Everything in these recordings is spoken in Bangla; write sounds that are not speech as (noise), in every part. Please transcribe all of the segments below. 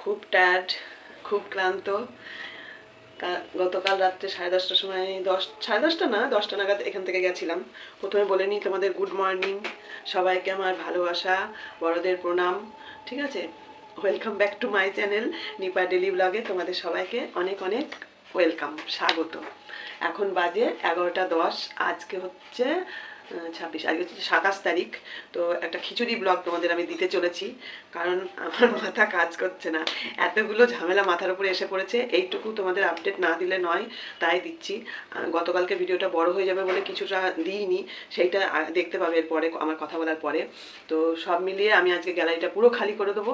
খুব টায়ার্ড খুব ক্লান্ত। গতকাল রাত্রে সাড়ে দশটার সময় দশ, সাড়ে দশটা না, দশটা নাগাদ এখান থেকে গেছিলাম। প্রথমে বলে নিই তোমাদের গুড মর্নিং সবাইকে আমার ভালোবাসা, বড়দের প্রণাম, ঠিক আছে? Welcome back to my channel Nipa daily ব্লগে তোমাদের সবাইকে অনেক অনেক ওয়েলকাম স্বাগত। এখন বাজে এগারোটা দশ, আজকে হচ্ছে ছাব্বিশ আজকে হচ্ছে সাতাশ তারিখ, তো একটা খিচুড়ি ব্লগ তোমাদের আমি দিতে চলেছি, কারণ আমার (laughs) মাথা কাজ করছে না। এতগুলো ঝামেলা মাথার উপরে এসে পড়েছে, এইটুকু তোমাদের আপডেট না দিলে নয়, তাই দিচ্ছি। গতকালকে ভিডিওটা বড় হয়ে যাবে বলে কিছুটা দিইনি, সেইটা দেখতে পাবে এরপরে আমার কথা বলার পরে। তো সব মিলিয়ে আমি আজকে গ্যালারিটা পুরো খালি করে দেবো।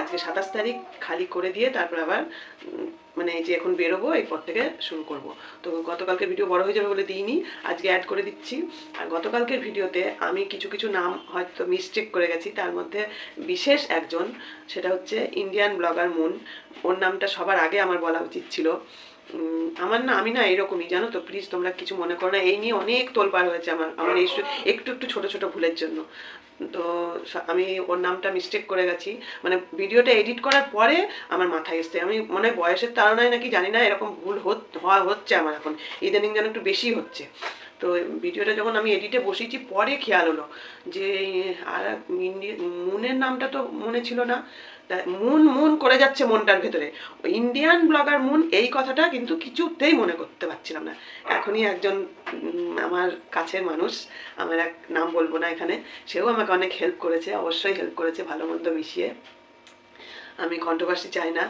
আজকে সাতাশ তারিখ, খালি করে দিয়ে তারপর আবার মানে এই যে এখন বেরোবো, এরপর থেকে শুরু করব। তো গতকালকে ভিডিও বড় হয়ে যাবে বলে দিইনি, আজকে অ্যাড করে দিচ্ছি। আর গতকালকের ভিডিওতে আমি কিছু কিছু নাম হয়তো মিসটেক করে গেছি, তার মধ্যে বিশেষ একজন, সেটা হচ্ছে ইন্ডিয়ান ব্লগার মুন। ওর নামটা সবার আগে আমার বলা উচিত ছিল। আমার না, আমি না এরকমই, জানো তো প্লিজ তোমরা কিছু মনে করো না, এই নিয়ে অনেক তোলপাড় হয়েছে আমার আমার এই একটু একটু ছোট ছোট ভুলের জন্য। তো আমি ওর নামটা মিস্টেক করে গেছি। মানে ভিডিওটা এডিট করার পরে আমার মাথায় এসছে। আমি মনে হয় বয়সের তাড়নায় নাকি জানি না, এরকম ভুল হওয়া হচ্ছে আমার এখন। ইদানিং যেন একটু বেশি হচ্ছে। তো ভিডিওটা যখন আমি এডিটে বসিয়েছি, পরে খেয়াল হলো যে আর মুনের নামটা তো মনে ছিল না। মুন মুন করে যাচ্ছে মনটার ভেতরে। ইন্ডিয়ান ব্লগার মুন এই কথাটা কিন্তু কিছুতেই মনে করতে পারছিলাম না। এখনই একজন আমার কাছের মানুষ, আমার এক নাম বলব না এখানে, সেও আমাকে অনেক হেল্প করেছে, অবশ্যই হেল্প করেছে, ভালো মন্দ মিশিয়ে। আমি কন্ট্রোভার্সি চাই না,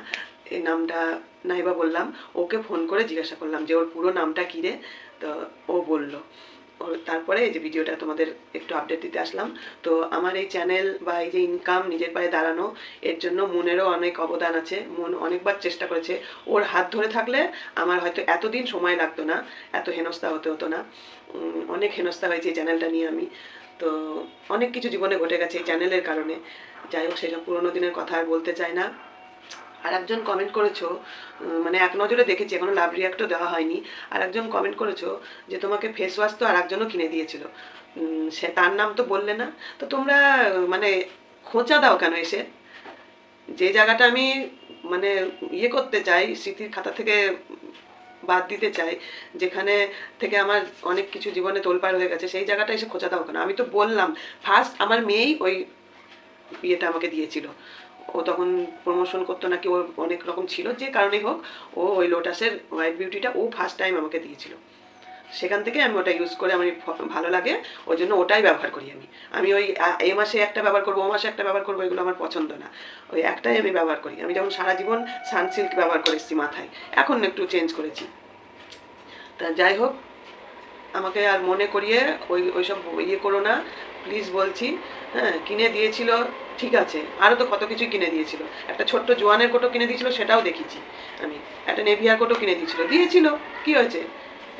এই নামটা নাইবা বললাম, ওকে ফোন করে জিজ্ঞাসা করলাম যে ওর পুরো নামটা কী রে? তো ও বলল তারপরে এই যে ভিডিওটা তোমাদের একটু আপডেট দিতে আসলাম। তো আমার এই চ্যানেল বা এই যে ইনকাম নিজের পায়ে দাঁড়ানো, এর জন্য মনেরও অনেক অবদান আছে। মন অনেকবার চেষ্টা করেছে। ওর হাত ধরে থাকলে আমার হয়তো এতদিন সময় লাগতো না, এত হেনস্থা হতে হতো না। অনেক হেনস্থা হয়েছে এই চ্যানেলটা নিয়ে আমি। তো অনেক কিছু জীবনে ঘটে গেছে এই চ্যানেলের কারণে। যাই হোক, সেসব পুরোনো দিনের কথা আর বলতে চাই না। আর একজন কমেন্ট করেছ মানে এক নজরে দেখেছি, এখনও লাভ রিয়াক্টও দেওয়া হয়নি। আর একজন কমেন্ট করেছ যে তোমাকে ফেস ওয়াশ তো আর একজনও কিনে দিয়েছিল। সে তার নাম তো বললে না। তো তোমরা মানে খোঁচা দাও কেন এসে? যে জায়গাটা আমি মানে ইয়ে করতে চাই, স্মৃতির খাতা থেকে বাদ দিতে চাই, যেখানে থেকে আমার অনেক কিছু জীবনে তোলপাড় হয়ে গেছে, সেই জায়গাটা এসে খোঁচা দাও কেন? আমি তো বললাম ফার্স্ট আমার মেয়েই ওই বিয়েটা আমাকে দিয়েছিল। ও তখন প্রমোশন করতো নাকি ওর অনেক রকম ছিল যে কারণেই হোক, ও ওই লোটাসের হোয়াইট বিউটিটা ও ফার্স্ট টাইম আমাকে দিয়েছিল। সেখান থেকে আমি ওটা ইউজ করে আমার ভালো লাগে, ওই জন্য ওটাই ব্যবহার করি আমি। আমি ওই এ মাসে একটা ব্যবহার করব, ও মাসে একটা ব্যবহার করব, এগুলো আমার পছন্দ না। ওই একটাই আমি ব্যবহার করি। আমি যেমন সারা জীবন সানসিল্ক ব্যবহার করে এসেছি মাথায়, এখন একটু চেঞ্জ করেছি। তা যাই হোক, আমাকে আর মনে করিয়ে ওই, ওইসব ইয়ে করো না প্লিজ বলছি হ্যাঁ কিনে দিয়েছিল ঠিক আছে, আরও তো কত কিছুই কিনে দিয়েছিল। একটা ছোট্ট জোয়ানের কোটো কিনে দিয়েছিল, সেটাও দেখেছি আমি। একটা নেভিয়ার কোটো কিনে দিয়েছিল দিয়েছিল, কি হয়েছে?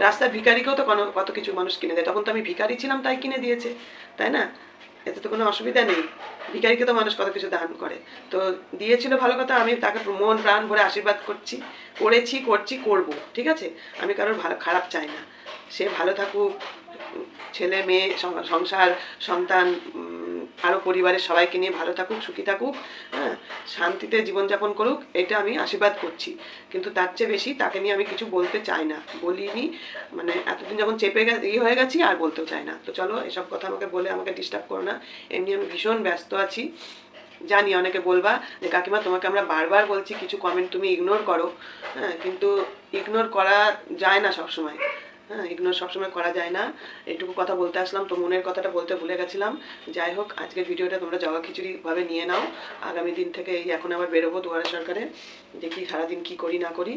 রাস্তার ভিখারিকেও তো কত কিছু মানুষ কিনে দেয়। তখন তো আমি ভিখারি ছিলাম, তাই কিনে দিয়েছে, তাই না? এতে তো কোনো অসুবিধা নেই। ভিখারিকে তো মানুষ কত কিছু দান করে। তো দিয়েছিল ভালো কথা, আমি তাকে মন প্রাণ ভরে আশীর্বাদ করছি, করেছি, করছি, করব, ঠিক আছে? আমি কারোর ভালো খারাপ চাই না। সে ভালো থাকুক ছেলে, মেয়ে সংসার, সন্তান আরও পরিবারের সবাইকে নিয়ে ভালো থাকুক, সুখী থাকুক হ্যাঁ শান্তিতে জীবনযাপন করুক, এটা আমি আশীর্বাদ করছি। কিন্তু তার চেয়ে বেশি তাকে নিয়ে আমি কিছু বলতে চাই না। বলিনি মানে এতদিন যখন চেপে গে ইয়ে হয়ে গেছি, আর বলতেও চাই না। তো চলো, এসব কথা আমাকে বলে আমাকে ডিস্টার্ব করো না। এমনি আমি ভীষণ ব্যস্ত আছি। জানি অনেকে বলবা যে, কাকিমা, তোমাকে আমরা বারবার বলছি, কিছু কমেন্ট তুমি ইগনোর করো। হ্যাঁ কিন্তু ইগনোর করা যায় না সবসময়। হ্যাঁ ইগনোর সবসময় করা যায় না। এইটুকু কথা বলতে আসলাম, তো মনের কথাটা বলতে ভুলে গেছিলাম। যাই হোক, আজকের ভিডিওটা তোমরা জগা খিচুড়িভাবে নিয়ে নাও। আগামী দিন থেকে এই এখন আবার বেরোবো দুয়ারে সরকারে, দেখি সারাদিন কি করি না করি।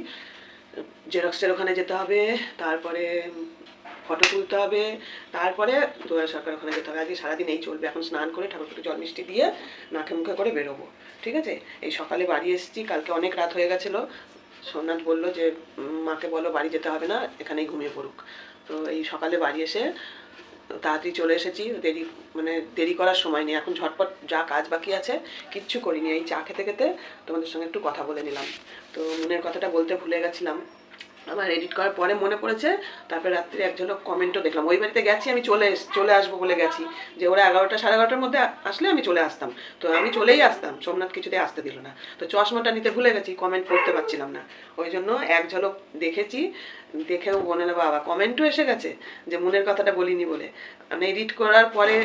জেরক্সের ওখানে যেতে হবে, তারপরে ফটো তুলতে হবে, তারপরে দুয়ারে সরকার ওখানে যেতে হবে। আজকে সারাদিন এই চলবে, এখন স্নান করে ঠাকুরকে জল মিষ্টি দিয়ে নাকে মুখে করে বেরোবো, ঠিক আছে? এই সকালে বাড়ি এসেছি, কালকে অনেক রাত হয়ে গেছিল সোমনাথ বলল যে মাকে বলো বাড়ি যেতে হবে না, এখানেই ঘুমিয়ে পড়ুক। তো এই সকালে বাড়ি এসে তাড়াতাড়ি চলে এসেছি, দেরি মানে দেরি করার সময় নেই। এখন ঝটপট যা কাজ বাকি আছে, কিচ্ছু করিনি। এই চা খেতে খেতে তোমাদের সঙ্গে একটু কথা বলে নিলাম। তো মনের কথাটা বলতে ভুলে গেছিলাম। আমার এডিট করার পরে মনে পড়েছে, তারপরে রাত্রে একজন কমেন্টও দেখলাম। ওই বাড়িতে গেছি, আমি চলে চলে আসব বলে গেছি। যে ওরা এগারোটা, সাড়ে এগারোটার মধ্যে আসলে আমি চলে আসতাম। তো আমি চলেই আসতাম, সোমনাথ কিছুতে আসতে দিল না। তো চশমাটা নিতে ভুলে গেছি কমেন্ট পড়তে পারছিলাম না। ওই জন্য এক ঝলক দেখেছি, দেখেও মনে নেব বাবা কমেন্টও এসে গেছে, যে মনের কথাটা বলিনি বলে। মানে এডিট করার পরে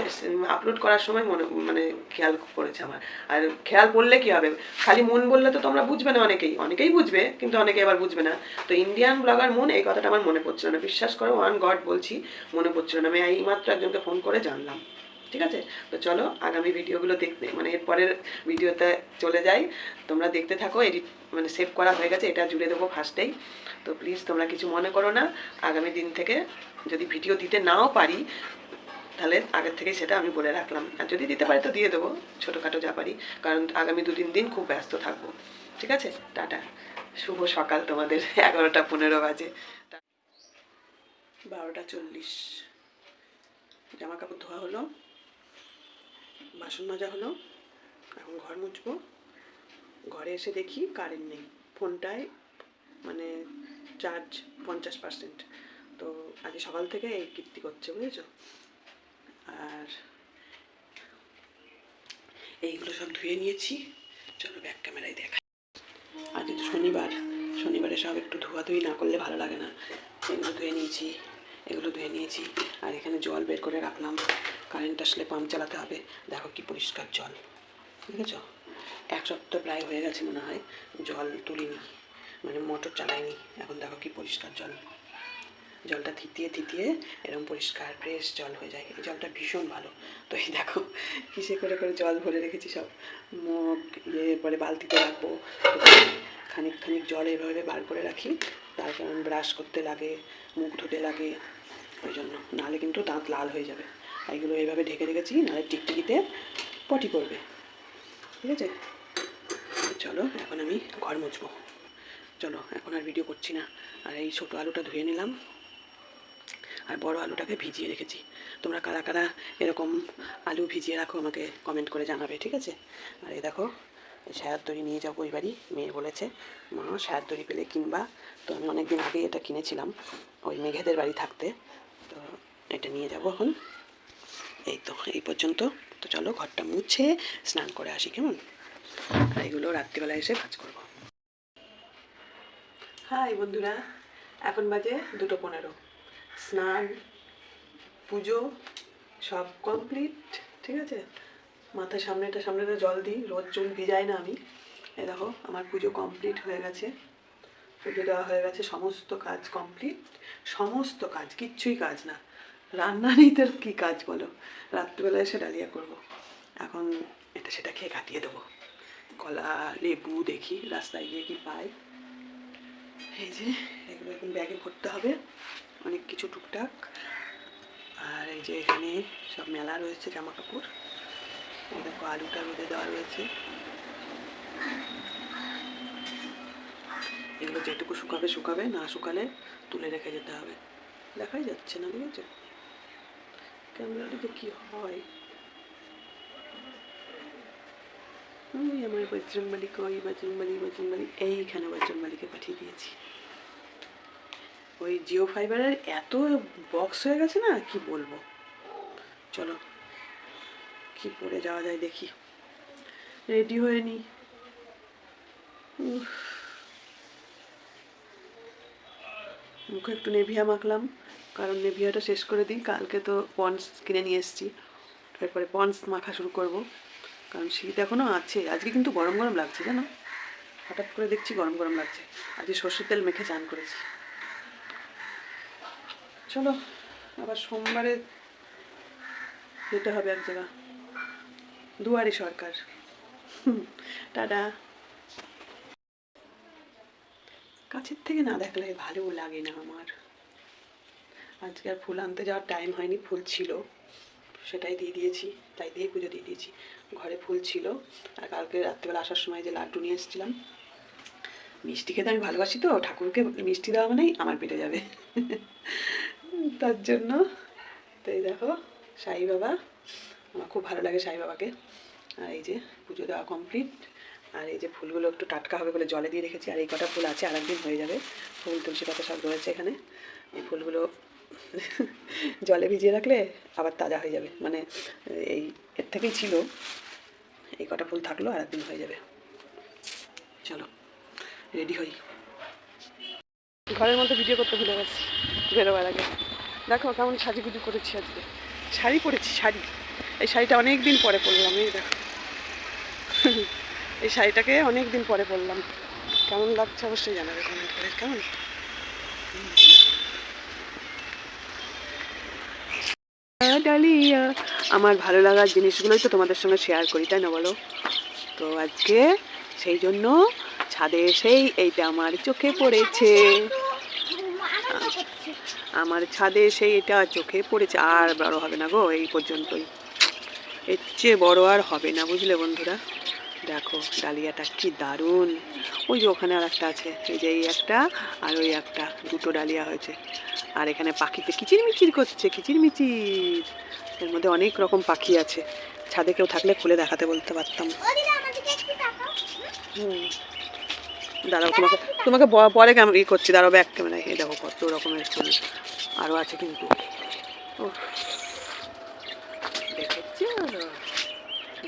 আপলোড করার সময় মনে মানে খেয়াল পড়েছে আমার। আর খেয়াল পড়লে কি হবে? খালি মন বললে তো তোমরা বুঝবে না অনেকেই। অনেকেই বুঝবে, কিন্তু অনেকে আবার বুঝবে না। তো ইন্ডিয়ান ব্লগার মন, এই কথাটা আমার মনে পড়ছিল না। বিশ্বাস করো ওয়ান গড বলছি, মনে পড়ছিল না। আমি এইমাত্র একজনকে ফোন করে জানলাম। ঠিক আছে? তো চলো, আগামী ভিডিওগুলো দেখতে। মানে এরপরের ভিডিওতে চলে যাই। তোমরা দেখতে থাকো এডিট মানে সেভ করা হয়ে গেছে। এটা জুড়ে দেবো ফার্স্টেই তো প্লিজ তোমরা কিছু মনে করো না। আগামী দিন থেকে যদি ভিডিও দিতে নাও পারি তাহলে আগের থেকেই সেটা আমি বলে রাখলাম। আর যদি দিতে পারি তো দিয়ে দেবো, ছোটোখাটো যা পারি। কারণ আগামী দু তিন দিন খুব ব্যস্ত থাকব। ঠিক আছে? টাটা। শুভ সকাল তোমাদের। (laughs) এগারোটা পনেরো বাজে। বারোটা চল্লিশ। জামা কাপড় ধোয়া হলো। বাসন মাজা হলো। এখন ঘর মুছবো। ঘরে এসে দেখি কারেন্ট নেই। ফোনটায় মানে চার্জ পঞ্চাশ পার্সেন্ট। তো আজ সকাল থেকে এই কীর্তি করছে, বুঝেছ? আর এইগুলো সব ধুয়ে নিয়েছি। চলো ব্যাক ক্যামেরায় দেখা আজ তো শনিবার, শনিবারে সব একটু ধোয়াধুয়ি না করলে ভালো লাগে না। এগুলো ধুয়ে নিয়েছি, এগুলো ধুয়ে নিয়েছি। আর এখানে জল বের করে রাখলাম। কারেন্ট আসলে পাম্প চালাতে হবে। দেখো কি পরিষ্কার জল। বুঝেছ এক সপ্তাহ প্রায় হয়ে গেছে মনে হয়। জল তুলিনি। মানে মোটর চালাইনি। এখন দেখো কি পরিষ্কার জল। জলটা থিতিয়ে থিতিয়ে এরকম পরিষ্কার ফ্রেশ জল হয়ে যায়। এই জলটা ভীষণ ভালো। তো এই দেখো, কিসে করে করে জল ভরে রেখেছি সব। মগ ইয়ে পরে বালতিতে রাখব। খানিক খানিক জল এভাবে বার করে রাখি। তারপর ব্রাশ করতে লাগে, মুখ ধুতে লাগে। ওই জন্য। নাহলে কিন্তু দাঁত লাল হয়ে যাবে। এগুলো এইভাবে ঢেকে রেখেছি, নাহলে টিকটিকিতে পটি পড়বে। ঠিক আছে? চলো, এখন আমি ঘর মুছবো। চলো, এখন আর ভিডিও করছি না। আর এই ছোটো আলুটা ধুয়ে নিলাম। আর বড় আলুটাকে ভিজিয়ে রেখেছি। তোমরা কারা কারা এরকম আলু ভিজিয়ে রাখো আমাকে কমেন্ট করে জানাবে, ঠিক আছে? আর এই দেখো সায়ার দড়ি নিয়ে যাব ওই বাড়ি, মেয়ে বলেছে, মা সায়ার দড়ি পেলে কিনবা। তো আমি অনেক দিন আগেই এটা কিনেছিলাম, ওই মেঘেদের বাড়ি থাকতে। তো এটা নিয়ে যাব এখন। এই তো, এই পর্যন্ত। তো চলো ঘরটা মুছে, স্নান করে আসি, কেমন? আর এগুলো রাত্রিবেলা এসে কাজ করব। হাই বন্ধুরা, এখন বাজে দুটো পনেরো। স্নান, পুজো, সব কমপ্লিট ঠিক আছে? মাথায় সামনেটা সামনেটা জল দিই রোজ চুল ভিজাই না আমি। এই দেখো, আমার পুজো কমপ্লিট হয়ে গেছে। পুজো দেওয়া হয়ে গেছে, সমস্ত কাজ কমপ্লিট সমস্ত কাজ, কিচ্ছুই কাজ না। রান্না নেই তোর কী কাজ বলো? রাত্রিবেলা এসে ডালিয়া করব। এখন এটা সেটা খেয়ে কাটিয়ে দেবো। কলা, লেবু দেখি, রাস্তায় গিয়ে কি পাই। এই যে, এগুলো এখন ব্যাগে ভরতে হবে। অনেক কিছু টুকটাক। আর এই যে এখানে সব মেলা রয়েছে জামা কাপড় দেখো আলুটা রোদে দেওয়া রয়েছে। এগুলো যেটুকু শুকাবে শুকাবে, না শুকালে তুলে রেখে যেতে হবে। দেখাই যাচ্ছে না বুঝেছ ক্যামেরাটা যে কী হয়? ওই আমার বজরংবলী কই বজরংবলী বজরংবলী, এইখানে বজরংবলীকে পাঠিয়ে দিয়েছি। ওই জিও ফাইবারের এত বক্স হয়ে গেছে না, কি বলব? চলো, কি পরে যাওয়া যায় দেখি। রেডি হয়ে নি। মুখে একটু নেভিয়া মাখলাম, কারণ নেভিয়াটা শেষ করে দিই, কালকে তো পন্স কিনে নিয়ে এসেছি। এরপরে পন্স মাখা শুরু করব, কারণ শীত এখনও আছে। আজকে কিন্তু গরম গরম লাগছে, জানো? হঠাৎ করে দেখছি গরম গরম লাগছে। আজকে সর্ষের তেল মেখে চান করেছি। চলো, আবার সোমবারে যেতে হবে এক জায়গা। দুয়ারি সরকার। টাটা। কাছের থেকে না দেখলে ভালো লাগে না আমার। আজকে আর ফুল আনতে যাওয়ার টাইম হয়নি, ফুল ছিল। সেটাই দিয়ে দিয়েছি, তাই দিয়ে পুজো দিয়ে দিয়েছি। ঘরে ফুল ছিল, আর কালকে রাত্রেবেলা আসার সময় যে লাড্ডু নিয়ে এসেছিলাম, মিষ্টি খেতে আমি ভালোবাসি তো, ঠাকুরকে মিষ্টি দেওয়া মানেই আমার পেটে যাবে। তার জন্য। তো এই দেখো, সাই বাবা, আমার খুব ভালো লাগে সাই বাবাকে। আর এই যে পুজো দেওয়া কমপ্লিট আর এই যে ফুলগুলো একটু টাটকা হবে বলে জলে দিয়ে রেখেছি, আর এই কটা ফুল আছে আর একদিন হয়ে যাবে। ফুল তুলসী পাতা সব রয়েছে এখানে। এই ফুলগুলো (laughs) জলে ভিজিয়ে রাখলে আবার তাজা হয়ে যাবে। মানে এই, এর থেকেই ছিল। এই কটা ফুল থাকল আর একদিন হয়ে যাবে। চলো, রেডি হই। ঘরের মধ্যে ভিডিও করতে ভুলে গেছি, বেরোবার আগে। দেখো কেমন সাজুগুজু করেছি আজকে। শাড়ি পরেছি, শাড়ি। এই শাড়িটা অনেক দিন পরে পরলাম, এই দেখো। এই শাড়িটাকে অনেক দিন পরে পরলাম। কেমন লাগছে অবশ্যই জানাবে কমেন্ট করে, কেমন? ডালিয়া। আমার ভালো লাগার জিনিসগুলোই তো তোমাদের সঙ্গে শেয়ার করি, তাই না বলো? তো আজকে সেই জন্য ছাদে এসেই এইটা আমার চোখে পড়েছে। আমার ছাদে এসে এটা চোখে পড়েছে। আর বড় হবে না গো এই পর্যন্তই। এর চেয়ে বড় আর হবে না বুঝলে বন্ধুরা? দেখো ডালিয়াটা কি দারুণ। ওই যে ওখানে আর একটা আছে এই যে এই একটা আর ওই একটা দুটো ডালিয়া হয়েছে। আর এখানে পাখিতে কিচিরমিচির করছে কিচিরমিচির। এর মধ্যে অনেক রকম পাখি আছে। ছাদে কেউ থাকলে খুলে দেখাতে বলতে পারতাম। হুম। দাঁড়াও তোমাকে তোমাকে পরে কেমন ই করছি, দাঁড়াও ব্যাক ক্যামেরায় এই দেখো কত রকমের ফুল আরও আছে কিন্তু।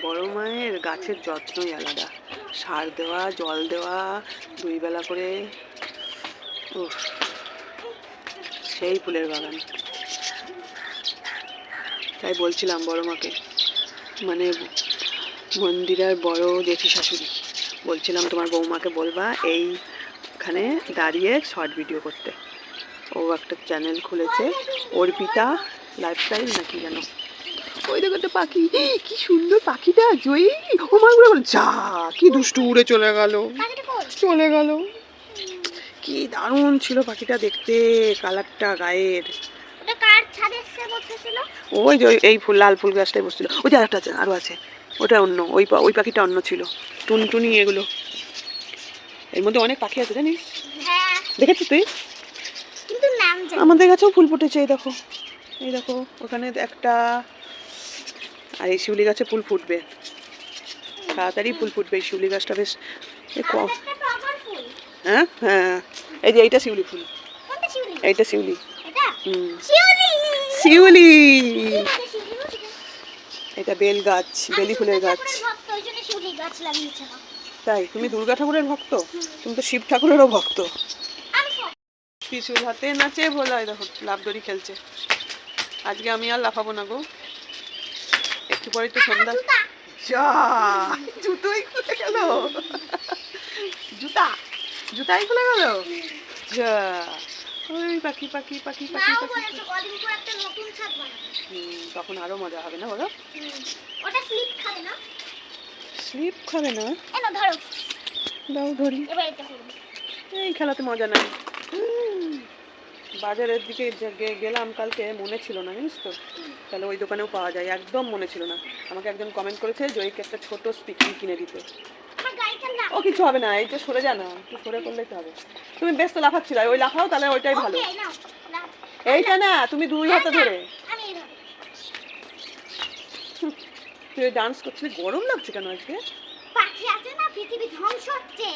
বড় মায়ের গাছের যত্নই আলাদা। সার দেওয়া, জল দেওয়া, দুই বেলা করে। সেই ফুলের বাগান। তাই বলছিলাম বড় মাকে। মানে মন্দিরার বড় জেঠি শাশুড়ি। বলছিলাম তোমার বৌমাকে বলবা এইখানে দাঁড়িয়ে শর্ট ভিডিও করতে। ও একটা চ্যানেল খুলেছে অর্পিতা লাইফস্টাইল নাকি যেন। ওই দেখো একটা পাখি কি সুন্দর পাখিটা জয়ী। ও মা যা কি দুষ্টু উড়ে চলে গেল। চলে গেল। কি দারুণ ছিল পাখিটা দেখতে কালারটা গায়ের। ওই যে এই ফুল লাল ফুল গাছটাই বসছিল। ওই যে আরেকটা আছে আরও আছে। ওটা অন্য ওই পা- ওই পাখিটা অন্য ছিল টুনটুনি এগুলো। এর মধ্যে অনেক পাখি আছে জানিস? হ্যাঁ। দেখেছিস তুই? আমাদের কাছেও ফুল ফুটেছে এই দেখো। এই দেখো ওখানে একটা আর এই শিউলি গাছে ফুল ফুটবে। তাড়াতাড়ি ফুল ফুটবে এই শিউলি গাছটা বেশ হ্যাঁ হ্যাঁ। এই যে এইটা শিউলি ফুল। এইটা শিউলি। হুম। শিউলি শিউলি এটা শিউলি বলছি কেন? এটা বেল গাছ বেলি ফুলের গাছ। তাই? তুমি দুর্গা ঠাকুরের ভক্ত? তুমি তো শিব ঠাকুরেরও ভক্ত। পিছুর হাতে নাচে ভোলায় দেখো লাভ দড়ি খেলছে। আজকে আমি আর লাফাবো না গো। একটু পরে তো সন্ধ্যা। যা জুতোই খুলে গেল। জুতা জুতাই খুলে গেল? যা। ওই পাখি পাখি পাখি পাখি তখন আরও মজা হবে না বলো? ওটা স্লিপ খাবে না? স্লিপ খাবে না? ধরো। দাও ধরি। এই খেলাতে মজা নাই। বাজারের দিকে গেলাম কালকে মনে ছিল না জানিস তো? তাহলে ওই দোকানেও পাওয়া যায় একদম মনে ছিল না। আমাকে একজন কমেন্ট করেছে জয়ীকে একটা ছোট স্পিকিং কিনে দিতে। ও কিছু হবে না এই তো সরে যা না একটু সরে করলেই তো হবে। তুমি বেশ তো লাফাচ্ছিল ওই লাফাও তাহলে ওইটাই ভালো। এইটা না তুমি দুই হাতে ধরে। আমি তুই ডান্স করছিলি গরম লাগছে কেন আজকে? পাখি আছে না পৃথিবী ধ্বংস হচ্ছে।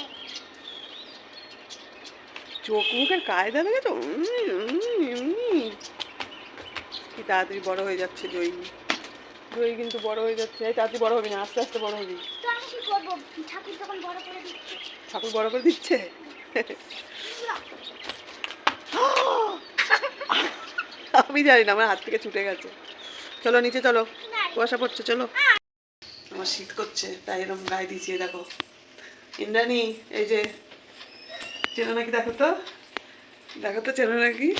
চোখ মুখের কায়দা দেখে তো কি তাড়াতাড়ি বড় হয়ে যাচ্ছে জয়ী জয়ী কিন্তু বড় হয়ে যাচ্ছে তাড়াতাড়ি বড় হবি না আস্তে আস্তে বড় হবি। ঠাকুর বড় করে দিচ্ছে। দিচ্ছে? আমি জানি না, আমার হাত থেকে ছুটে গেছে। চলো, নিচে চলো। কুয়াশা পড়ছে, চলো। আমার শীত করছে, তাই এরকম গায়ে এই দেখো। ইন্দ্রাণী, এই যে, চেনো নাকি দেখো তো? দেখো তো, চেনো নাকি?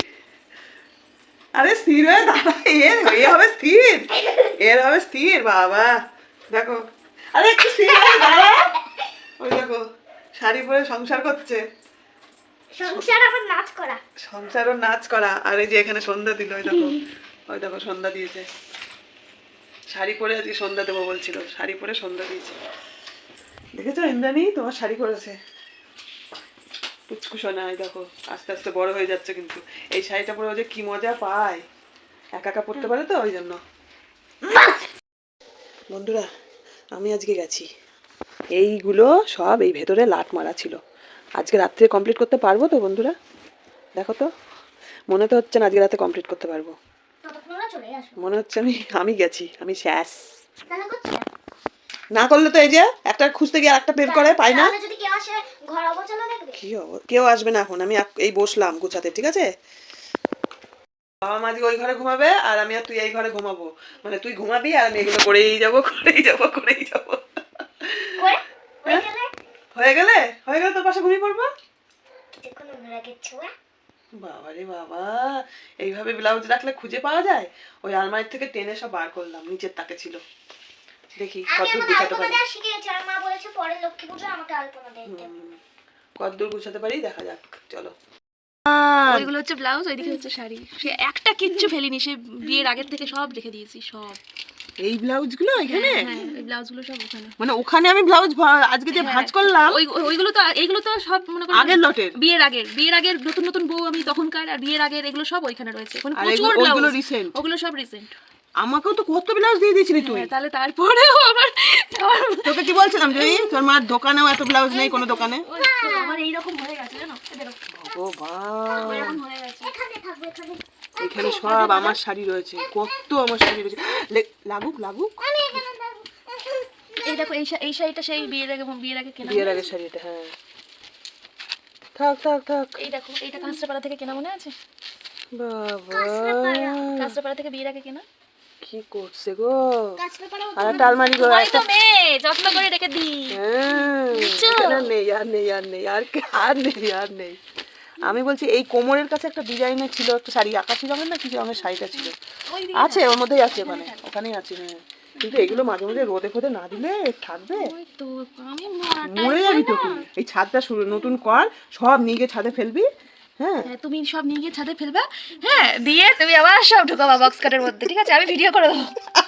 আরে, স্থির হয়ে দাঁড়া এর এ হবে স্থির। এর হবে স্থির, বাবা। দেখো। আরে, একটু স্থির হয়ে দাঁড়া। ওই দেখো শাড়ি পরে সংসার করছে। সংসার আবার নাচ করা। সংসারও নাচ করা। আর এই যে এখানে সন্ধ্যা দিল ওই দেখো ওই দেখো সন্ধ্যা দিয়েছে। শাড়ি পরে আজকে সন্ধ্যা দেবো বলছিল শাড়ি পরে সন্ধ্যা দিয়েছে। দেখেছ ইন্দ্রাণী? তোমার শাড়ি পরেছে। পুচকু সোনা দেখো আস্তে আস্তে বড় হয়ে যাচ্ছে কিন্তু। এই শাড়িটা পরে ও যে কি মজা পায়। একা একা পড়তে পারে তো ওই জন্য। বন্ধুরা আমি আজকে গেছি। এইগুলো সব এই ভেতরে লাট মারা ছিল। আজকে রাত্রে কমপ্লিট করতে পারব তো বন্ধুরা? দেখো তো, মনে তো হচ্ছে না আজকে রাতে কমপ্লিট করতে পারব। মনে হচ্ছে আমি আমি গেছি, আমি শেষ না। করলে তো এই যে একটা খুঁজতে গিয়ে একটা বের করে, পাই না? কি কেউ আসবে না এখন, আমি এই বসলাম গুছাতে, ঠিক আছে? বাবা মা ওই ঘরে ঘুমাবে, আর আমি আর তুই এই ঘরে ঘুমাবো। মানে তুই ঘুমাবি, আর আমি এগুলো করেই যাব করেই যাব করেই যাব। হয়ে? গেলে? হয়ে গেলে? তোর পাশে ঘুমিয়ে পড়ব? বাবা রে বাবা এইভাবে ব্লাউজ রাখলে খুঁজে পাওয়া যায়? ওই আলমারি থেকে টেনে সব বার করলাম নিচের তাকে ছিল। দেখি আমি কতদূর গুছাতে পারি? দেওয়া শিখে গেছি আর মা বলেছে পরে লক্ষ্মী পুজো আমাকে আলপনা দিতে কতদূর গুছাতে পারি দেখা যাক চলো। ওইগুলো হচ্ছে ব্লাউজ ওইদিকে হচ্ছে শাড়ি। সে একটা কিচ্ছু ফেলিনি সে বিয়ের আগের থেকে সব রেখে দিয়েছি সব। এই ব্লাউজগুলো এখানে? হ্যাঁ ব্লাউজগুলো সব ওখানে। মানে ওখানে আমি ব্লাউজ আজকে যে ভাঁজ করলাম ওই ওই- ওইগুলো তো এইগুলো তো সব মনে করো আগের লটের। বিয়ের আগের। বিয়ের আগের নতুন নতুন বউ আমি তখনকার আর বিয়ের আগের এগুলো সব ওইখানে রয়েছে। ওখানে প্রচুর ওইগুলো ব্লাউজ। ওগুলো সব রিসেন্ট আমাকেও তো কত ব্লাউজ দিয়ে দিয়েছিলি তুই? তাহলে তারপরেও আমার তোকে কি বলছিলাম যে তোর মার দোকানেও এত ব্লাউজ নেই কোনো দোকানে? আমার এইরকম হয়ে গেছে জানো এই ভগবান। এরকম হয়ে গেছে। এখানে থাকবে এখানে। এখানে সব আমার শাড়ি রয়েছে। কত আমার শাড়ি রয়েছে। লাগুক লাগুক। এই দেখো এই এই শাড়িটা সেই বিয়ের আগে বিয়ের আগে কেনা বিয়ের আগে শাড়িটা হ্যাঁ। থাক থাক থাক। এই দেখো এইটা কাঁচরাপাড়া থেকে কেনা মনে আছে? বাবা। কাঁচরাপাড়া। থেকে বিয়ের আগে কেনা? কি করছে গো? আর একটা আলমারি গো একটা মেয়ে যত্ন করে রেখে দিই। হ্যাঁ, নেই আর নেই আর নেই আর কে- আর নেই আর নেই। আমি বলছি এই কোমরের কাছে একটা ডিজাইনের ছিল একটা শাড়ি আকাশি রঙের না কি রঙের শাড়িটা ছিল? আছে ওর মধ্যেই আছে ওখানে ওখানেই আছে হ্যাঁ। কিন্তু এগুলো মাঝে মাঝে রোদে ফোদে না দিলে থাকবে? মরে যাবি তো তুই। এই ছাদটা শুরু নতুন কর সব নিয়ে গিয়ে ছাদে ফেলবি হ্যাঁ। হ্যাঁ, তুমি সব নিয়ে গিয়ে ছাদে ফেলবা হ্যাঁ দিয়ে তুমি আবার সব ঢুকাবা বক্স কাটের মধ্যে ঠিক আছে? আমি ভিডিও করে দেবো। (laughs)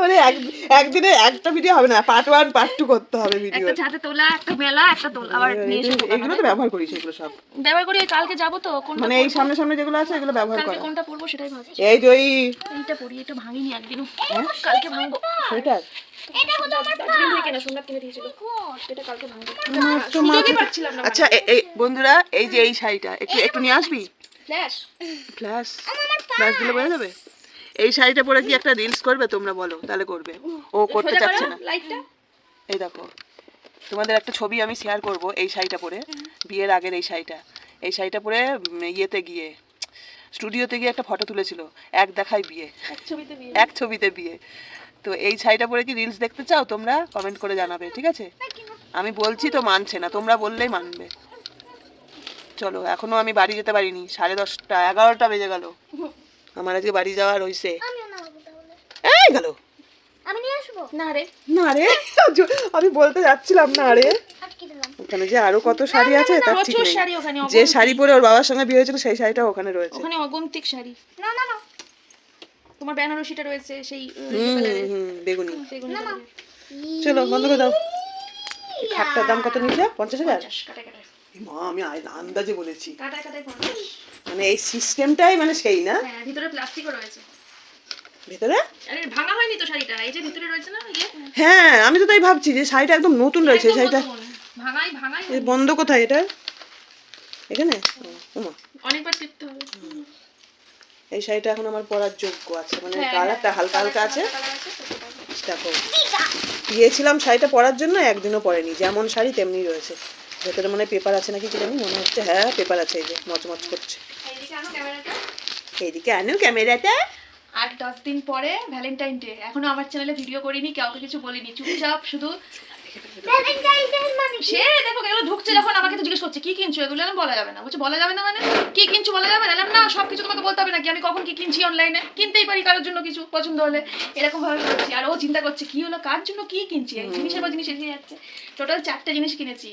মানে এক একদিনে একটা ভিডিও হবে না পার্ট ওয়ান পার্ট টু করতে হবে ভিডিও একটা ছাদে তোলা একটা মেলা একটা তোলা আবার নিয়ে এগুলো তো ব্যবহার করিস এগুলো সব। ব্যবহার করি কালকে যাব তো কোনটা মানে এই সামনে সামনে যেগুলো আছে এগুলো ব্যবহার করা। কোনটা পরবো সেটাই ভাবছি। এই যে ওই এইটা পরি এটা ভাঙিনি কালকে ভাঙবো। কেনা কিনে দিয়েছিল। সেটা কালকে ভাঙবো। না আচ্ছা এই বন্ধুরা এই যে এই শাড়িটা একটু একটু নিয়ে আসবি? ফ্ল্যাশ ফ্ল্যাশ ফ্ল্যাশ দিলে বোঝা যাবে? এই শাড়িটা পরে কি একটা রিলস করবে তোমরা বলো তাহলে করবে। ও করতে চাচ্ছে না এই দেখো তোমাদের একটা ছবি আমি শেয়ার করব এই শাড়িটা পরে বিয়ের আগের এই শাড়িটা। এই শাড়িটা পরে ইয়েতে গিয়ে স্টুডিওতে গিয়ে একটা ফটো তুলেছিল এক দেখায় বিয়ে। এক ছবিতে বিয়ে। তো এই শাড়িটা পরে কি রিলস দেখতে চাও তোমরা? কমেন্ট করে জানাবে ঠিক আছে? আমি বলছি তো মানছে না তোমরা বললেই মানবে। চলো এখনও আমি বাড়ি যেতে পারিনি সাড়ে দশটা এগারোটা বেজে গেল। আমার আজকে বাড়ি আমিও না এই গেল। আমি নিয়ে আসব? না রে। না রে আমি বলতে যাচ্ছিলাম না রে। ওখানে যে আরও কত শাড়ি আছে তার ঠিক নেই। যে শাড়ি পরে ওর বাবার সঙ্গে বিয়ে হয়েছিল সেই শাড়িটা ওখানে রয়েছে। ওখানে অগন্তিক শাড়ি। না না না। তোমার বেনারসিটা রয়েছে সেই হুম বেগুনি। চলো বন্ধ করে দাও। খাটটার দাম কত নিয়েছে? পঞ্চাশ হাজার। মা আমি আন্দাজে বলেছি। কাটায় কাটায় পঞ্চাশ। মানে এই সিস্টেমটাই মানে সেই না? হ্যাঁ ভিতরে প্লাস্টিকও রয়েছে। ভেতরে? ভাঙা হয়নি তো শাড়িটা? এই যে ভিতরে রয়েছে না হ্যাঁ আমি তো তাই ভাবছি যে শাড়িটা একদম নতুন রয়েছে শাড়িটা ভাঙাই ভাঙাই বন্ধ কোথায় এটা এখানে? ওমা। অনেকবার টিপতে হবে। এই শাড়িটা এখন আমার পরার যোগ্য আছে মানে হ্যাঁ, কালারটা হ্যাঁ, হালকা হালকা আছে। দেখো শাড়িটা পরার জন্য একদিনও পরেনি। যেমন শাড়ি তেমনি রয়েছে। ভেতরে মনে পেপার আছে নাকি কি জানি মনে হচ্ছে হ্যাঁ পেপার আছে এই যে মচমচ করছে। এইদিকে আনো ক্যামেরাটা। আট দশ দিন পরে ভ্যালেন্টাইন ডে এখনও আমার চ্যানেলে ভিডিও করিনি কাউকে কিছু বলিনি। চুপচাপ শুধু ভ্যালেন্টাইন ডে মানে সে দেখো এগুলো ঢুকছে যখন আমাকে তো জিজ্ঞেস করছে কি কিনছো? এগুলো আমি বলা যাবে না। বলছে বলা যাবে না মানে? কি কিনছো? বলা যাবে না? না সব কিছু তোমাকে বলতে হবে নাকি? আমি কখন কি কিনছি অনলাইনে কিনতেই পারি কারোর জন্য কিছু পছন্দ হলে। এরকম ভাবে করছি আর ও চিন্তা করছে কি হলো? কার জন্য কি কিনছি? এই জিনিসের পর জিনিস এসে যাচ্ছে। টোটাল চারটে জিনিস কিনেছি।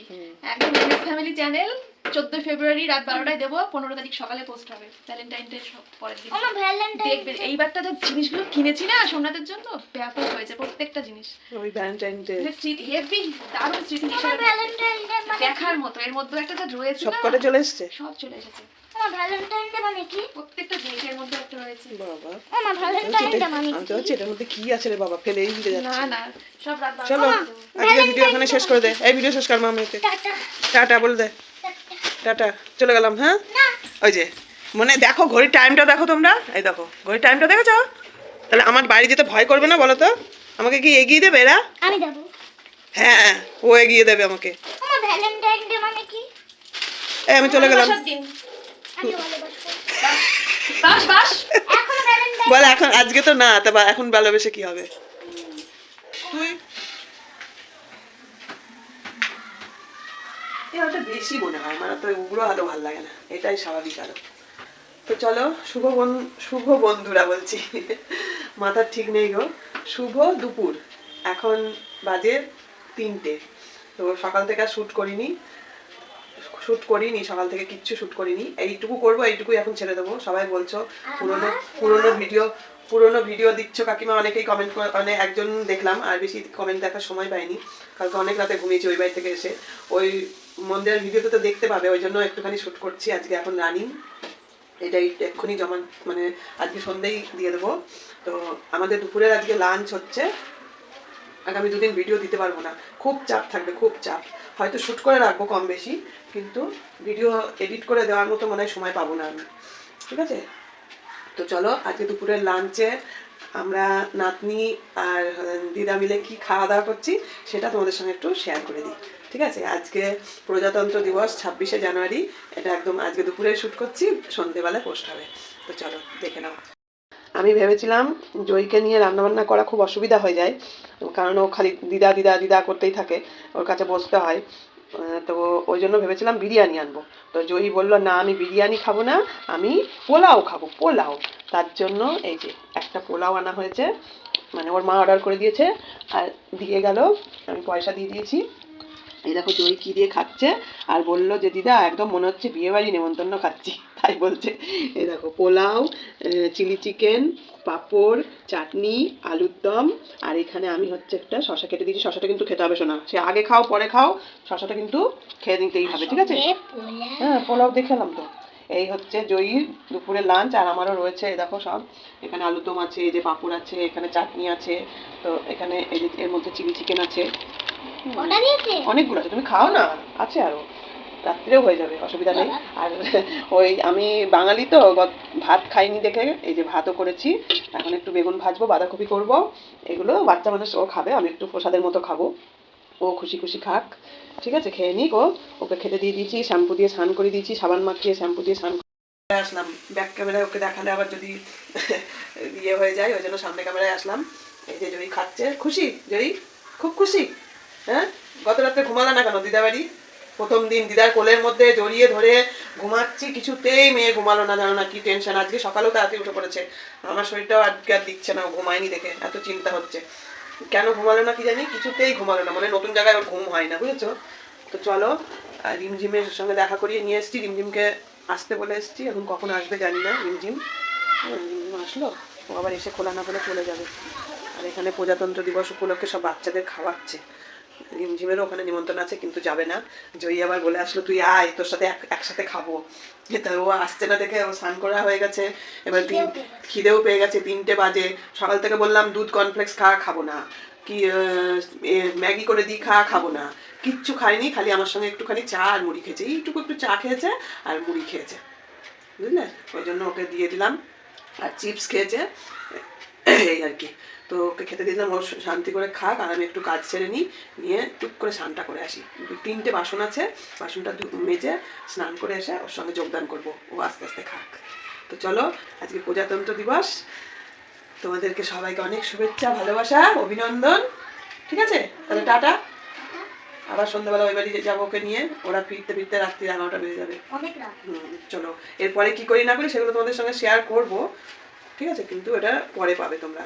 একদম ফ্যামিলি চ্যানেল চোদ্দই ফেব্রুয়ারি রাত বারোটায় দেবো পনেরো তারিখ সকালে পোস্ট হবে। ভ্যালেন্টাইন ডে পরের দিন। এইবারটা যে জিনিসগুলো কিনেছি না সোমনাথের জন্য? ব্যাপক হয়েছে প্রত্যেকটা জিনিস। ওই ভ্যালেন্টাইন ডে স্মৃতি হেভি দারুণ স্মৃতি মানে দেখার মতো। এর মধ্যে একটা যা রয়েছে সব কটা চলে এসছে? সব চলে এসেছে। ভ্যালেন্টাইন ডে মানে কি? প্রত্যেকটা জিনিসের মধ্যে একটা রয়েছে। বাবা। ও ভ্যালেন্টাইন ডে মানে তো এটার মধ্যে কি আছে রে বাবা? ফেলেই দিতে না যাচ্ছে। না সব রাত চলো আজকে ভিডিও এখানে শেষ করে দে। এই ভিডিও শেষ কর টাটা। টাটা বল দে। টাটা চলে গেলাম হ্যাঁ? ওই যে মনে দেখো ঘড়ির টাইমটা দেখো তোমরা। এই দেখো ঘড়ির টাইমটা দেখেছ? তাহলে আমার বাড়ি যেতে ভয় করবে না বলো তো? আমাকে কি এগিয়ে দেবে এরা? আমি যাব। হ্যাঁ ও এগিয়ে দেবে আমাকে। ও ভ্যালেন্টাইন ডে মানে কি? এই আমি চলে গেলাম। আমি বাস বাস। এখন ভ্যালেন্টাইন এখন আজকে তো না তা বা এখন ভালোবেসে কি হবে? তুই এই ওটা বেশি মনে হয় আমার তো উগ্র আলো ভালো লাগে না এটাই স্বাভাবিক আলো তো চলো শুভ বন শুভ বন্ধুরা বলছি (laughs) মাথার ঠিক নেই গো। শুভ দুপুর এখন বাজে তিনটে তো সকাল থেকে আর শ্যুট করিনি শ্যুট করিনি সকাল থেকে কিচ্ছু শ্যুট করিনি এইটুকু করব এইটুকুই এখন ছেড়ে দেবো। সবাই বলছো পুরোনো পুরোনো ভিডিও পুরোনো ভিডিও দিচ্ছ কাকিমা অনেকেই কমেন্ট মানে একজন দেখলাম আর বেশি কমেন্ট দেখার সময় পাইনি কালকে অনেক রাতে ঘুমিয়েছি ওই বাড়ি থেকে এসে ওই মন্দিরের ভিডিওতে তো দেখতে পাবে ওই জন্য একটুখানি শ্যুট করছি, আজকে এখন রানিং এটাই এক্ষুনি জমা মানে আজকে সন্ধ্যেই দিয়ে দেবো। তো আমাদের দুপুরের আজকে লাঞ্চ হচ্ছে। আগামী দুদিন ভিডিও দিতে পারব না। খুব চাপ থাকবে, খুব চাপ। হয়তো শ্যুট করে রাখব কম বেশি, কিন্তু ভিডিও এডিট করে দেওয়ার মতো মনে হয় সময় পাবো না আমি। ঠিক আছে? তো চলো, আজকে দুপুরের লাঞ্চে আমরা নাতনি আর দিদা মিলে কি খাওয়া দাওয়া করছি, সেটা তোমাদের সঙ্গে একটু শেয়ার করে দিই। ঠিক আছে? আজকে প্রজাতন্ত্র দিবস ছাব্বিশে জানুয়ারি। এটা একদম আজকে দুপুরে শ্যুট করছি, সন্ধেবেলায় পোস্ট হবে। তো চলো, দেখে নাও। আমি ভেবেছিলাম জয়কে নিয়ে রান্নাবান্না করা খুব অসুবিধা হয়ে যায়, কারণ ও খালি দিদা দিদা দিদা করতেই থাকে, ওর কাছে বসতে হয়। তো ওই জন্য ভেবেছিলাম বিরিয়ানি আনব। তো জয়ী বলল, না, আমি বিরিয়ানি খাব না, আমি পোলাও খাব, পোলাও। তার জন্য এই যে একটা পোলাও আনা হয়েছে মানে ওর মা অর্ডার করে দিয়েছে, আর দিয়ে গেল, আমি পয়সা দিয়ে দিয়েছি। এই দেখো দই কি দিয়ে খাচ্ছে? আর বলল যে দিদা একদম মনে হচ্ছে বিয়ে বাড়ি নেমন্তন্ন খাচ্ছি। (laughs) তাই বলছে। এই দেখো পোলাও চিলি চিকেন পাঁপড় চাটনি আলুর দম আর এখানে আমি হচ্ছে একটা শশা কেটে দিয়েছি। শশাটা কিন্তু খেতে হবে শোনা সে আগে খাও পরে খাও শশাটা কিন্তু খেয়ে নিতেই হবে ঠিক আছে? হ্যাঁ পোলাও দেখে এলাম তো। এই হচ্ছে জয়ীর দুপুরের লাঞ্চ আর আমারও রয়েছে এই দেখো সব। এখানে আলুর দম আছে এই যে পাঁপড় আছে এখানে চাটনি আছে তো এখানে এই যে এর মধ্যে চিলি চিকেন আছে। অনেকগুলো আছে, তুমি খাও না? আছে আরও। রাত্রেও হয়ে যাবে, অসুবিধা নেই। আর (laughs) ওই আমি বাঙালি তো ভাত খাইনি দেখে, এই যে ভাতও করেছি। এখন একটু বেগুন ভাজবো, বাঁধাকপি করব। এগুলো বাচ্চা মানুষ ও খাবে, আমি একটু প্রসাদের মতো খাব। ও খুশি খুশি খাক। ঠিক আছে, খেয়ে নিক ও। ওকে খেতে দিয়ে দিয়েছি, শ্যাম্পু দিয়ে স্নান করে দিয়েছি, সাবান মাখিয়ে শ্যাম্পু দিয়ে স্নান আসলাম। ব্যাক ক্যামেরায় ওকে দেখালে আবার যদি (laughs) ইয়ে হয়ে যায়, ওই জন্য সামনে ক্যামেরায় আসলাম। এই যে জয়ী খাচ্ছে। খুশি? জয়ী? খুব খুশি? হ্যাঁ? গত রাত্রে ঘুমালা না কেন দিদা বাড়ি প্রথম দিন দিদার কোলের মধ্যে জড়িয়ে ধরে ঘুমাচ্ছি কিছুতেই, মেয়ে ঘুমালো না, জানো না কি টেনশন আজকে সকালেও তাড়াতাড়ি উঠে পড়েছে। আমার শরীরটাও আজকে আর দিচ্ছে না ঘুমায়নি দেখে, এত চিন্তা হচ্ছে। কেন ঘুমালো না কি জানি? কিছুতেই ঘুমালো না মানে নতুন জায়গায় ওর ঘুম হয় না, বুঝেছ? তো চলো রিমঝিমের সঙ্গে দেখা করিয়ে নিয়ে এসেছি। রিমঝিমকে আসতে বলে এসছি, এখন কখন আসবে জানি না, রিমঝিম। রিমঝিম আসলো? ও আবার এসে খোলা না বলে চলে যাবে। আর এখানে প্রজাতন্ত্র দিবস উপলক্ষে সব বাচ্চাদের খাওয়াচ্ছে। রিমঝিমেরও ওখানে নিমন্ত্রণ আছে কিন্তু যাবে না। জয়ী আবার বলে আসলো তুই আয় তোর সাথে একসাথে খাব। তা ও আসছে না দেখে ও স্নান করা হয়ে গেছে। এবার তিন খিদেও পেয়ে গেছে। তিনটে বাজে। সকাল থেকে বললাম দুধ কর্নফ্লেক্স খাওয়া খাব না। কি ম্যাগি করে দিই খাওয়া খাব না। কিচ্ছু খায়নি খালি আমার সঙ্গে একটুখানি চা আর মুড়ি খেয়েছে। এইটুকু একটু চা খেয়েছে আর মুড়ি খেয়েছে। বুঝলে? ওই জন্য ওকে দিয়ে দিলাম। আর চিপস খেয়েছে। এই আর কি। তো ওকে খেতে দিলাম ও শান্তি করে খাক আর আমি একটু কাজ ছেড়ে নিই নিয়ে টুক করে স্নানটা করে আসি। তিনটে বাসন আছে বাসনটা মেজে স্নান করে এসে ওর সঙ্গে যোগদান করব ও আস্তে আস্তে খাক। তো চলো আজকে প্রজাতন্ত্র দিবস। তোমাদেরকে সবাইকে অনেক শুভেচ্ছা ভালোবাসা অভিনন্দন। ঠিক আছে? তাহলে টাটা। আবার সন্ধ্যাবেলা ওই বাড়ি যাব ওকে নিয়ে। ওরা ফিরতে ফিরতে রাত্রি এগারোটা বেজে যাবে। হুম, চলো। এরপরে কি করি না করি সেগুলো তোমাদের সঙ্গে শেয়ার করব। ঠিক আছে কিন্তু এটা পরে পাবে তোমরা।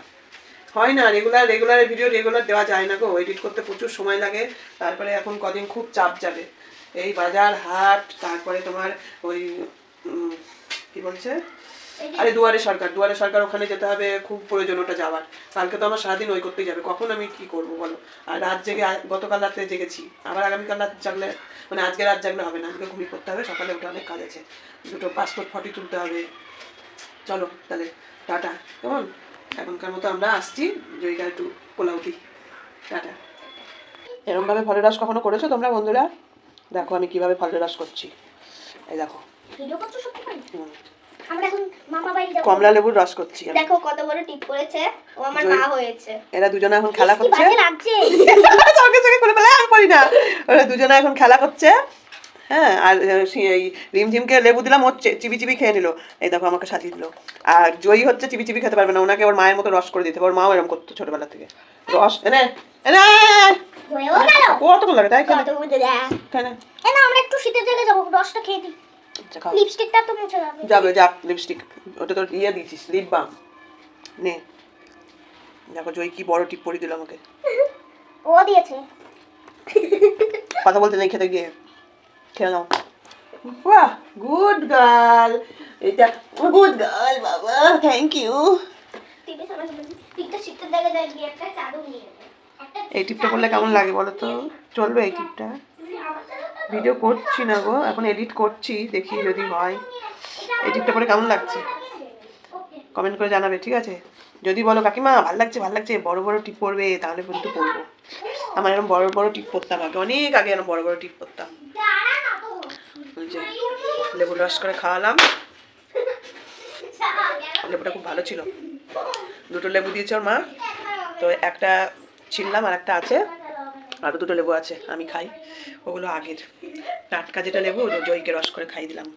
হয় না রেগুলার রেগুলার ভিডিও রেগুলার দেওয়া যায় না গো এডিট করতে প্রচুর সময় লাগে তারপরে এখন কদিন খুব চাপ যাবে। এই বাজার হাট তারপরে তোমার ওই কি বলছে? আরে দুয়ারে সরকার দুয়ারে সরকার ওখানে যেতে হবে খুব প্রয়োজন ওটা যাওয়ার। কালকে তো আমার সারাদিন ওই করতেই যাবে কখন আমি কি করব বলো? আর রাত জেগে গতকাল রাতে জেগেছি আবার আগামীকাল রাত জাগলে মানে আজকে রাত জাগলে হবে না আজকে ঘুমিয়ে পড়তে হবে সকালে উঠে অনেক কাজ আছে। দুটো পাসপোর্ট ফটো তুলতে হবে। চলো তাহলে। টাটা কেমন? এখনকার মতো আমরা আসছি জয়িকা একটু পোলাও দিই টাটা। এরমভাবে ফলের রস কখনো করেছ তোমরা বন্ধুরা? দেখো আমি কীভাবে ফলের রস করছি। এই দেখো। করে? কমলা লেবুর রস করছি। দেখো কত বড় টিপ করেছে। ও আমার মা হয়েছে। এরা দুজনে এখন খেলা করছে? করে (laughs) বলে আমি পড়ি না। ওরা দুজনে এখন খেলা করছে। হ্যাঁ আর এই রিমঝিমকে লেবু দিলাম ও চিবি চিবি খেয়ে নিল। এই দেখো আমাকে সাজিয়ে দিল। আর জয়ী হচ্ছে চিবি চিবি খেতে পারবে না ওনাকে ওর মায়ের মতো রস করে দিতে হবে। ওর মাও এরকম করতো ছোটবেলা থেকে। রস এনে এনে কতক্ষণ লাগে তাই কেন না? আমরা একটু শীতের জায়গায় যাব রসটা খেয়ে দিই। আচ্ছা লিপস্টিকটা তো মুছে যাবে যাবে যাক লিপস্টিক। ওটা তোর ইয়ে দিয়েছিস লিপ বাম। নে। দেখো জয় কি বড় টিপ পরিয়ে দিল আমাকে। ও দিয়েছে। কথা বলতে নেই খেতে গিয়ে। খেয়ে নাও বাহ গুড গার্ল এটা গুড গার্ল বাবা থ্যাংক ইউ এই টিপটা করলে কেমন লাগে বলো তো? চলবে এই টিপটা? ভিডিও করছি না গো এখন এডিট করছি দেখি যদি হয়। এই টিপটা পরে কেমন লাগছে? কমেন্ট করে জানাবে ঠিক আছে? যদি বলো কাকিমা ভালো লাগছে ভালো লাগছে বড় বড় টিপ পরবে তাহলে কিন্তু পরবো আমার এরকম বড় বড় টিপ পরতাম আগে অনেক আগে এরকম বড় বড় টিপ পরতাম ওই যে লেবু রস করে খাওয়ালাম। লেবুটা খুব ভালো ছিল। দুটো লেবু দিয়েছে ওর মা। তো একটা ছিললাম আর একটা আছে। আরও দুটো লেবু আছে, আমি খাই। ওগুলো আগের। টাটকা যেটা লেবু জয়কে রস করে খাই দিলাম।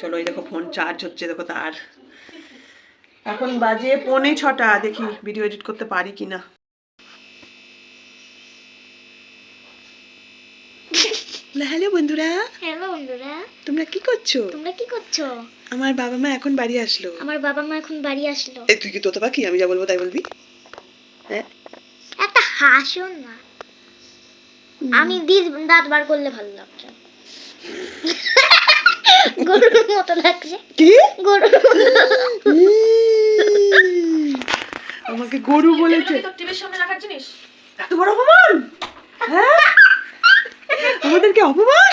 চলো ওই দেখো, ফোন চার্জ হচ্ছে, দেখো তার। এখন বাজে পৌনে ছটা, দেখি ভিডিও এডিট করতে পারি কি না হ্যালো বন্ধুরা হ্যালো বন্ধুরা তোমরা কি করছ তোমরা কি করছ আমার বাবা মা এখন বাড়ি আসলো আমার বাবা মা এখন বাড়ি আসলো এই তুই কি তোতা পাখি আমি যা বলব তাই বলবি হ্যাঁ একটা হাসো না আমি দিদ দাঁত বার করলে ভালো লাগছে গরুর মতো লাগছে কি গরুর আমাকে গরু বলেছে তোর টিভির সামনে রাখার জিনিস এত বড় অপমান হ্যাঁ আমাদেরকে অপমান?